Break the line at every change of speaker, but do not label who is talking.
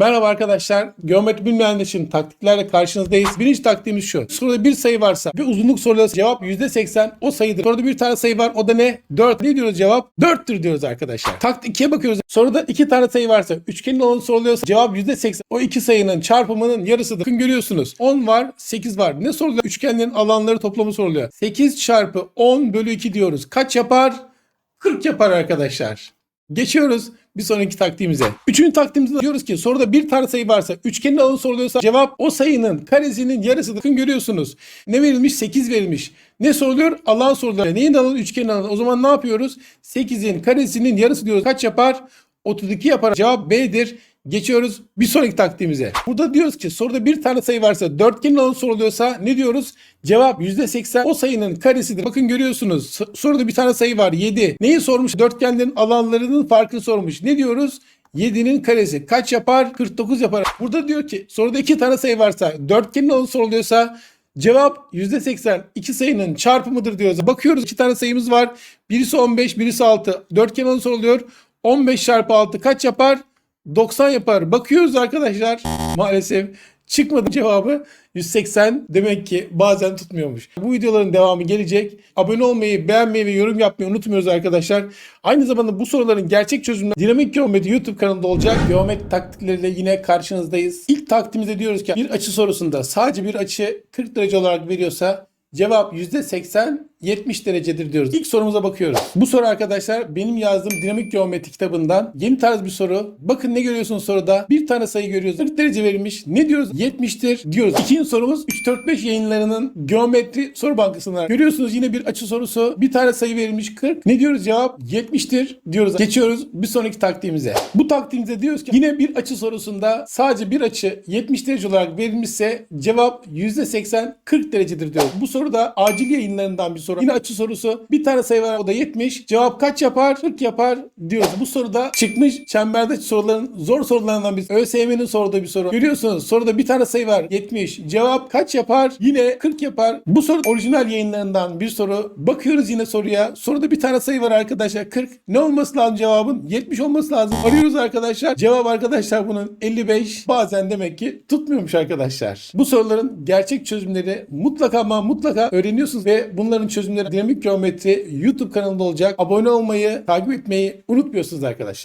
Merhaba arkadaşlar. Geometri bilmeyenler için taktiklerle karşınızdayız. Birinci taktiğimiz şu. Soruda bir sayı varsa bir uzunluk soruluyorsa cevap %80 o sayıdır. Soruda bir tane sayı var o da ne? 4. Ne diyoruz cevap? 4'tür diyoruz arkadaşlar. Taktik 2'ye bakıyoruz. Soruda iki tane sayı varsa üçgenin alanı soruluyorsa cevap %80 o iki sayının çarpımının yarısıdır. Bakın görüyorsunuz. 10 var 8 var. Ne soruluyor? Üçgenlerin alanları toplamı soruluyor. 8 çarpı 10 bölü 2 diyoruz. Kaç yapar? 40 yapar arkadaşlar. Geçiyoruz bir sonraki taktiğimize. Üçüncü taktiğimizde diyoruz ki soruda bir tane sayı varsa üçgenin alanı soruluyorsa cevap o sayının karesinin yarısıdır. Bakın görüyorsunuz. Ne verilmiş? 8 verilmiş. Ne soruluyor? Alan soruluyor. Neyin alanı? Üçgenin alanı. O zaman ne yapıyoruz? 8'in karesinin yarısı diyoruz. Kaç yapar? 32 yapar. Cevap B'dir. Geçiyoruz bir sonraki taktiğimize. Burada diyoruz ki soruda bir tane sayı varsa dörtgenin alanı soruluyorsa ne diyoruz? Cevap %80 o sayının karesidir. Bakın görüyorsunuz so- soruda bir tane sayı var 7. Neyi sormuş? Dörtgenlerin alanlarının farkını sormuş. Ne diyoruz? 7'nin karesi kaç yapar? 49 yapar. Burada diyor ki soruda iki tane sayı varsa dörtgenin alanı soruluyorsa Cevap %80 iki sayının çarpımıdır diyoruz. Bakıyoruz iki tane sayımız var. Birisi 15, birisi 6. Dörtgen alanı soruluyor. 15 çarpı 6 kaç yapar? 90 yapar. Bakıyoruz arkadaşlar. Maalesef çıkmadı cevabı. 180 demek ki bazen tutmuyormuş. Bu videoların devamı gelecek. Abone olmayı, beğenmeyi ve yorum yapmayı unutmuyoruz arkadaşlar. Aynı zamanda bu soruların gerçek çözümleri Dinamik Geometri YouTube kanalında olacak. Geometri taktikleriyle yine karşınızdayız. İlk taktiğimizde diyoruz ki bir açı sorusunda sadece bir açı 40 derece olarak veriyorsa Cevap %80 70 derecedir diyoruz. İlk sorumuza bakıyoruz. Bu soru arkadaşlar benim yazdığım dinamik geometri kitabından yeni tarz bir soru. Bakın ne görüyorsunuz soruda? Bir tane sayı görüyoruz. 40 derece verilmiş. Ne diyoruz? 70'tir diyoruz. İkinci sorumuz 3-4-5 yayınlarının geometri soru bankasından. Görüyorsunuz yine bir açı sorusu. Bir tane sayı verilmiş 40. Ne diyoruz cevap? 70'tir diyoruz. Geçiyoruz bir sonraki taktiğimize. Bu taktiğimize diyoruz ki yine bir açı sorusunda sadece bir açı 70 derece olarak verilmişse cevap %80 40 derecedir diyoruz. Bu soru da acil yayınlarından bir soru. Yine açı sorusu. Bir tane sayı var o da 70. Cevap kaç yapar? 40 yapar diyoruz. Bu soruda çıkmış çemberde soruların zor sorularından bir ÖSYM'nin sorduğu bir soru. Görüyorsunuz soruda bir tane sayı var 70. Cevap kaç yapar? Yine 40 yapar. Bu soru orijinal yayınlarından bir soru. Bakıyoruz yine soruya. Soruda bir tane sayı var arkadaşlar 40. Ne olması lazım cevabın? 70 olması lazım. Arıyoruz arkadaşlar. Cevap arkadaşlar bunun 55. Bazen demek ki tutmuyormuş arkadaşlar. Bu soruların gerçek çözümleri mutlaka ama mutlaka öğreniyorsunuz ve bunların çözümleri dinamik geometri YouTube kanalında olacak. Abone olmayı, takip etmeyi unutmuyorsunuz arkadaşlar.